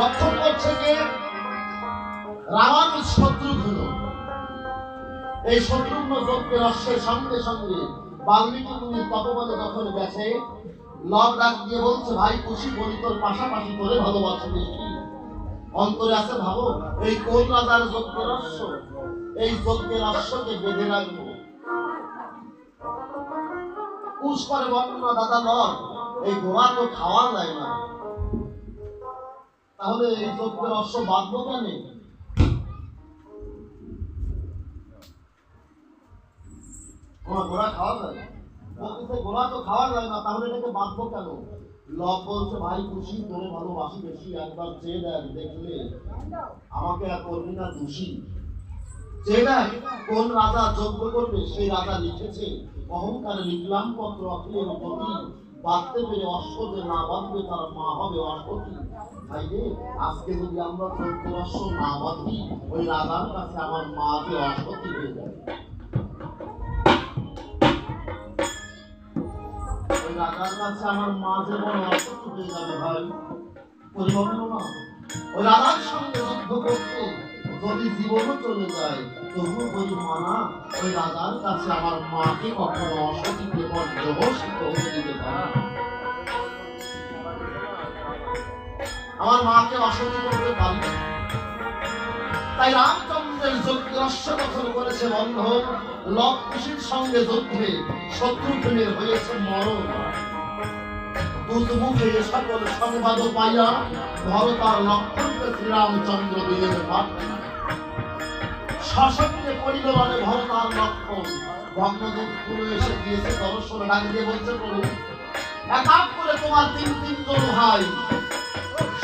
রক্ষণ করছে কে রামানুজ শত্রুঘ্ন এই শত্রুঘ্ন যজ্ঞের রহস্যের সঙ্গে সঙ্গে বাল্মীকি মুনি তপবনে যখন গেছে লব ডাক দিয়ে বলছে, ভাই, খুশি বলি তোর পাশাপাশি করে ভালোবাসি বেশি। অন্তরে আছে ভাবো, এই কোন রাজার যজ্ঞের রহস্য? এই যজ্ঞের রহস্যকে বেঁধে রাখব। পুষ করে বর্ণনা দাদা লব এই ঘোড়া তো খাওয়া যায় না। তাহলে এই যজ্ঞের রহস্য বাঁধবো কেন? খাওয়া যায়? তো খাওয়া যায় না, তাহলে দেখলে আমাকে করবি না চেয়ে দেখ, কোন রাজা যজ্ঞ করবে? সেই রাজা লিখেছে, অহংকারে লিখলাম পত্র অখিলের প্রতি বাঁধতে পেরে অশ্বতে না বাঁধবে তার মা হবে অশ্বতী আজকে যদি আমরা অশ্ব না বাঁধি, ওই কাছে আমার মা যে অশ্বতী হয়ে যাবে। ওই রাজার কাছে আমার মা যে অসুস্থ হয়ে না। চলে যায়, তবুও বলি মানা ওই রাজার কাছে আমার মাকে কখনো হতে দিতে পারে আমার মাকে অসতী করতে পারি না। তাই রামচন্দ্রের যজ্ঞ অশ্বকথন করেছে বন্ধন লব খুশির সঙ্গে যুদ্ধে শত্রুঘ্নের হয়েছে মরণ। মানে লক্ষণ এসে দিয়ে বলছে করে তোমার তিন তিন ভাই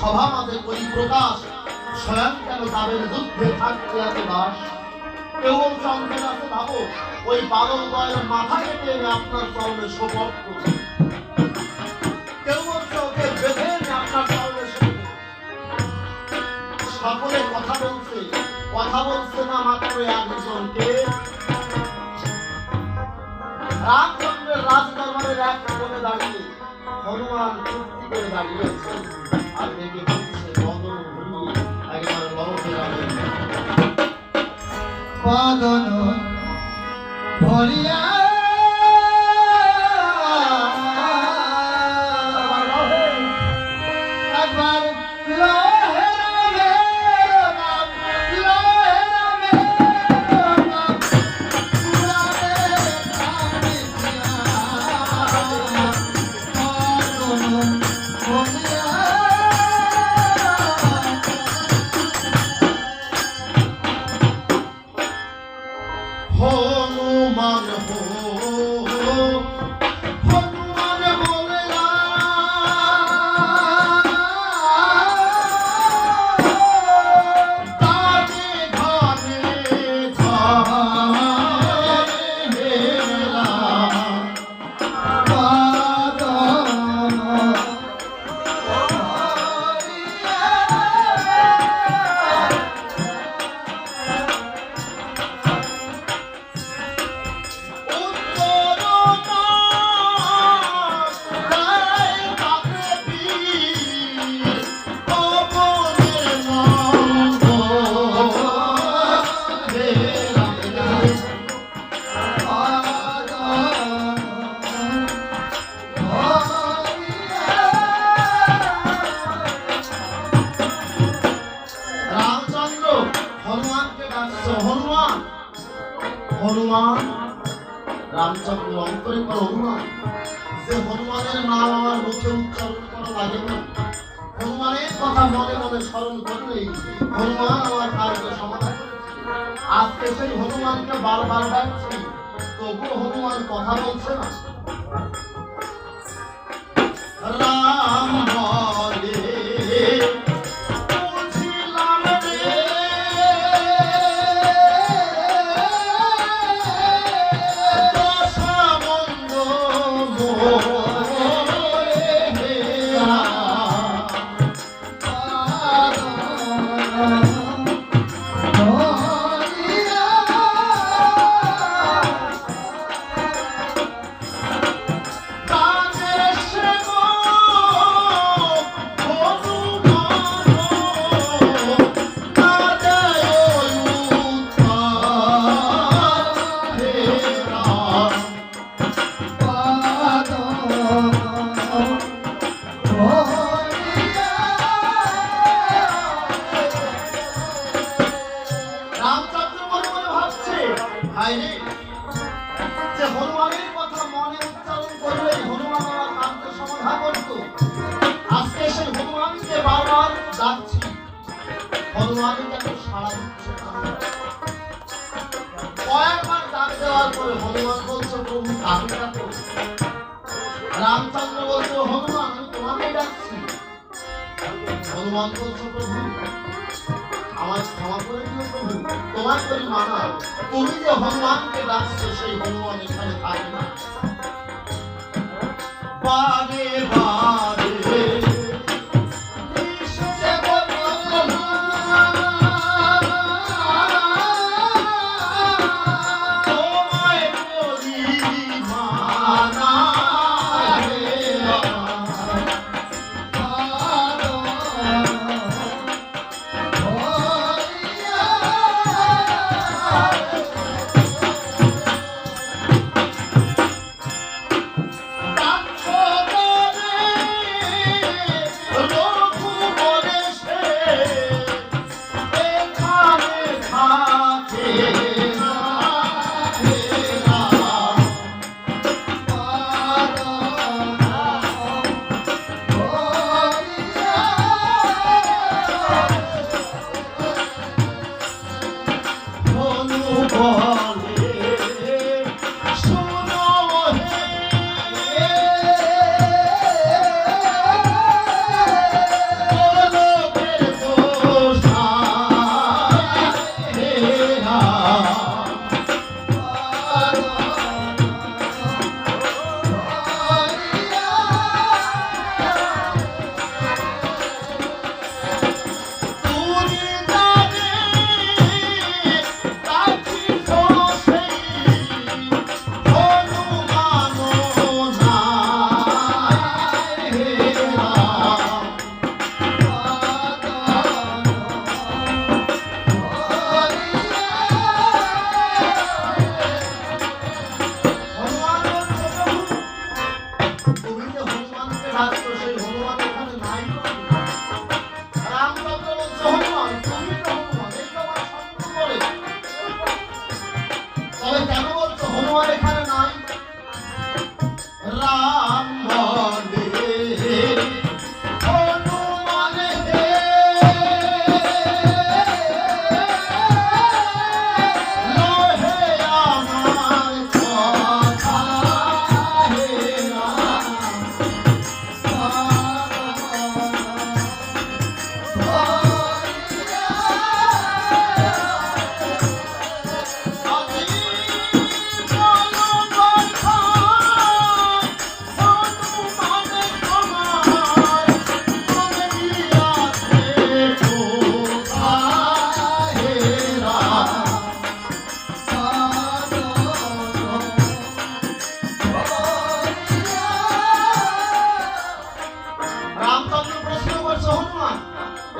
সভা মাঝে করি প্রকাশ, স্বয়ং কেন তাদের যুদ্ধে থাকতে এত দাস কেউ অন্তরে আছে ভাবো, ওই বাদল দয়ের মাথা কেটে আপনার চরণে সোপর্দ করব সকলে কথা বলছে। কথা বলছে না মাত্র একজনকে রামচন্দ্রের রাজদরবারের এক কোণে দাঁড়িয়ে হনুমান চুক্তি করে দাঁড়িয়েছে আর দেখে বলছে বদন ঘুরিয়ে একবার লড়তে যাবেন বদন ভরিয়া হনুমানের কথা মনে মনে স্মরণ করলেই হনুমান আমার কার্য সমাধান আজকে সেই হনুমানকে বারবার ডাকছি, তবুও হনুমান কথা বলছে না। হনুমান বলছে তোমার করি মানা তুমি যে হনুমানকে ডাকছো, সেই হনুমান এখানে থাকে না। বারে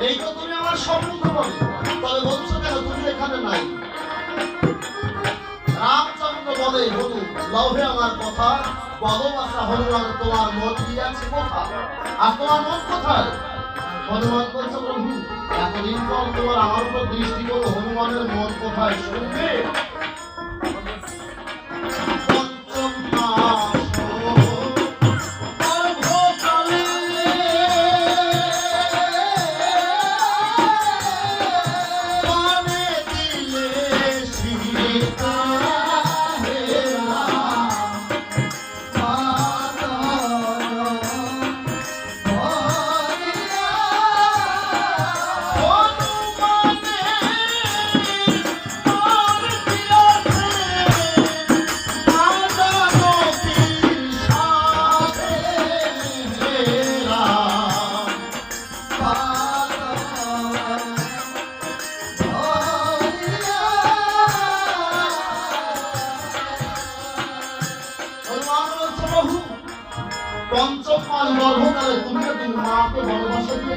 এই তো তুমি আমার সম্মুখ বলে তবে বলছো কেন তুমি এখানে নাই। রামচন্দ্র বলে হলু লভে আমার কথা বলবাসা হনুমান তোমার মন দিয়াছে কথা? আর তোমার মন কোথায়? হনুমান বলছে, প্রভু, এতদিন পর তোমার আমার উপর দৃষ্টি করো, হনুমানের মন কোথায় শুনবে?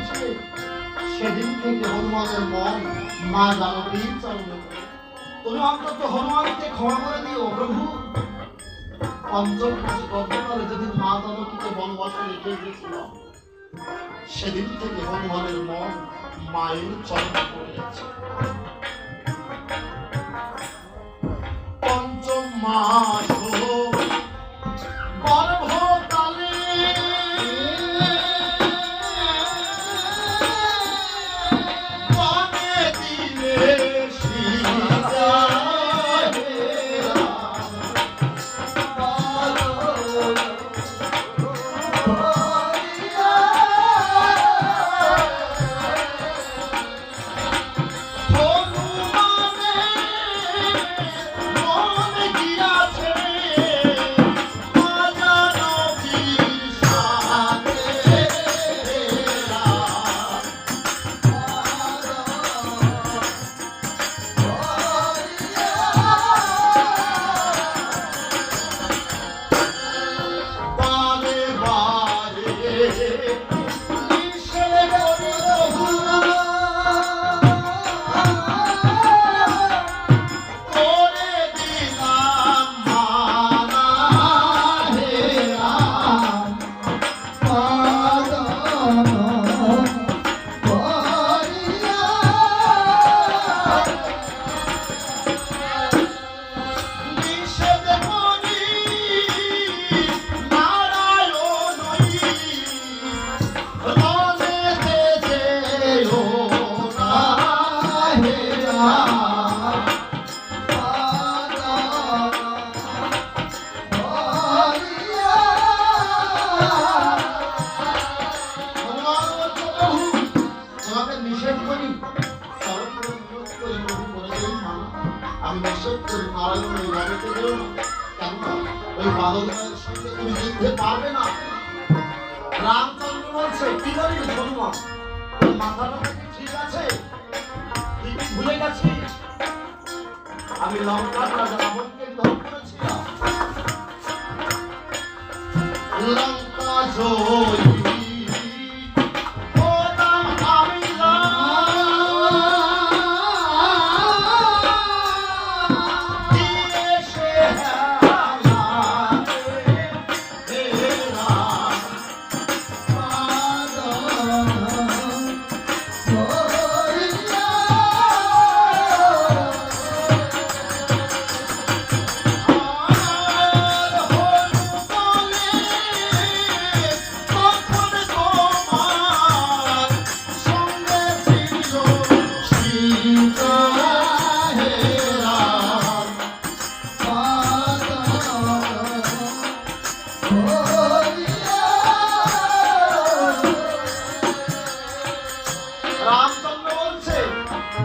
ভালোবাসা সেদিন থেকে হনুমানের মন মা জানকীর চরণে। তুমি অন্তত হনুমানকে ক্ষমা করে দিও, প্রভু। পঞ্চম মাস মা জানকীকে বনবাসে রেখে গিয়েছিল, সেদিন থেকে হনুমানের মন মায়ের চরণে পড়ে আছে পঞ্চম মাস ভুলে গেছি। আমি লঙ্কার রাজা রাবণকে করেছিলাম। লঙ্কা জয়ী।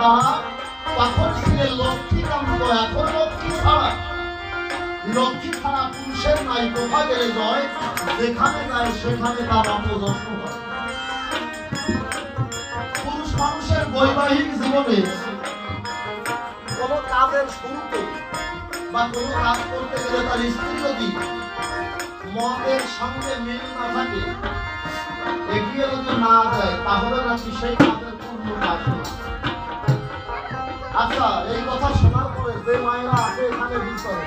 দ্বারা তখন ছিলে লক্ষ্মীকান্ত এখন লক্ষ্মী ছাড়া। লক্ষ্মী ছাড়া পুরুষের নাই কোথা গেলে জয়? যেখানে যায়, সেখানে তার অপদর্শ হয়। পুরুষ মানুষের বৈবাহিক জীবনে কোনো কাজের শুরুতে বা কোনো কাজ করতে গেলে তার স্ত্রী যদি মতের সঙ্গে মিল না থাকে, এগিয়ে যদি না যায়, তাহলে নাকি সেই কাজের পূর্ণ কাজ আচ্ছা এই কথা শোনার পরে যে মায়েরা আছে এখানে ভিতরে।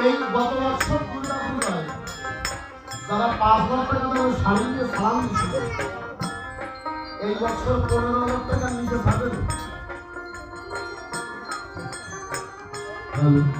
এই বছর দুর্গা পূজায় পাঁচ লাখ টাকা দিয়ে সালাম দিছিল এই বছর পনেরো হাজার হ্যালো